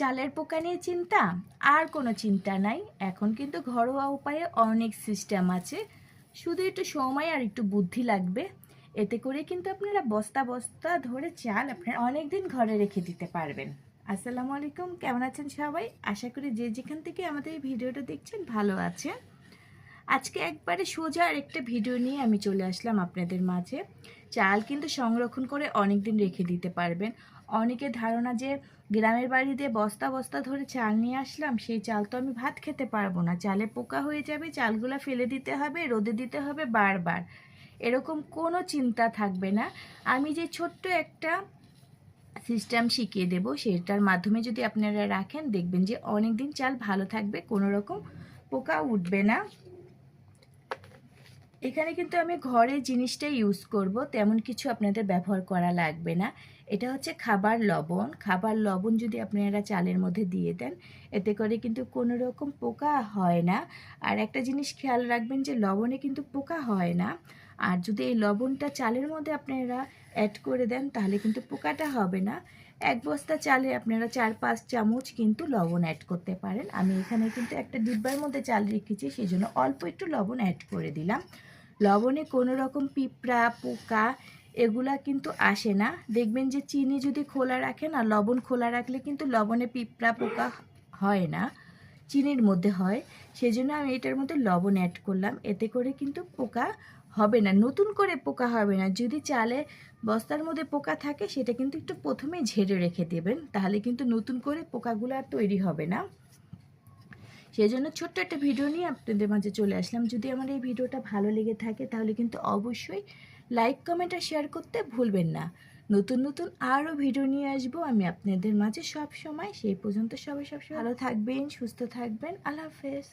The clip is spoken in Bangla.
চালের পোকা নিয়ে চিন্তা? আর কোনো চিন্তা নাই। এখন কিন্তু ঘরোয়া উপায়ে অনেক সিস্টেম আছে। শুধু একটু সময় আর একটু বুদ্ধি লাগবে। এতে করে কিন্তু আপনারা বস্তা বস্তা ধরে চাল আপনারা অনেক দিন ঘরে রেখে দিতে পারবেন। আসসালামু আলাইকুম। কেমন আছেন সবাই? আশা করি যে যেখান থেকে আমাদের এই ভিডিওটা দেখছেন ভালো আছেন। আজকে একবারে সোজা আর একটা ভিডিও নিয়ে আমি চলে আসলাম আপনাদের মাঝে। চাল কিন্তু সংরক্ষণ করে অনেক দিন রেখে দিতে পারবেন। অনেকের ধারণা যে গ্রামের বাড়িতে বস্তা বস্তা ধরে চাল নিয়ে আসলাম, সেই চাল তো আমি ভাত খেতে পারব না। চালে পোকা হয়ে যাবে, চালগুলো ফেলে দিতে হবে, রোদে দিতে হবে বারবার। এরকম কোনো চিন্তা থাকবে না। আমি যে ছোট্ট একটা সিস্টেম শিখিয়ে দেব, সেটার মাধ্যমে যদি আপনারা রাখেন, দেখবেন যে অনেক দিন চাল ভালো থাকবে, কোনো রকম পোকা উঠবে না। এখানে কিন্তু আমি ঘরে জিনিসটা ইউজ করব, তেমন কিছু আপনাদের ব্যবহার করা লাগবে না। এটা হচ্ছে খাবার লবণ। খাবার লবণ যদি আপনারা চালের মধ্যে দিয়ে দেন, এতে করে কিন্তু কোনো রকম পোকা হয় না। আর একটা জিনিস খেয়াল রাখবেন যে, লবণে কিন্তু পোকা হয় না। আর যদি এই লবণটা চালের মধ্যে আপনারা অ্যাড করে দেন, তাহলে কিন্তু পোকাটা হবে না। এক বস্তা চালে আপনারা চার, পাঁচ চামচ কিন্তু লবণ অ্যাড করতে পারেন। আমি এখানে কিন্তু একটা ডিব্বার মধ্যে চাল রেখেছি সেই জন্য অল্প একটু লবণ অ্যাড করে দিলাম। লবণে কোনো রকম পিঁপড়া, পোকা এগুলা কিন্তু আসে না। দেখবেন যে চিনি যদি খোলা রাখেন আর লবণ খোলা রাখলে কিন্তু লবণে পিঁপড়া, পোকা হয় না, চিনির মধ্যে হয়। সেজন্য আমি এটার মধ্যে লবণ অ্যাড করলাম। এতে করে কিন্তু পোকা হবে না, নতুন করে পোকা হবে না। যদি চালে বস্তার মধ্যে পোকা থাকে, সেটা কিন্তু একটু প্রথমে ঝেড়ে রেখে দেবেন, তাহলে কিন্তু নতুন করে পোকাগুলো আর তৈরি হবে না। সেই জন্য ছোট্ট একটা ভিডিও নিয়ে আপনাদের মাঝে চলে আসলাম। যদি আমার এই ভিডিওটা ভালো লেগে থাকে, তাহলে কিন্তু অবশ্যই লাইক কমেন্ট আর শেয়ার করতে ভুলবেন না। নতুন নতুন আরও ভিডিও নিয়ে আসব। আমি আপনাদের মাঝে সব সময় সেই পর্যন্ত সবাই সবসময় ভালো থাকবেন, সুস্থ থাকবেন। আল্লাহ হাফেজ।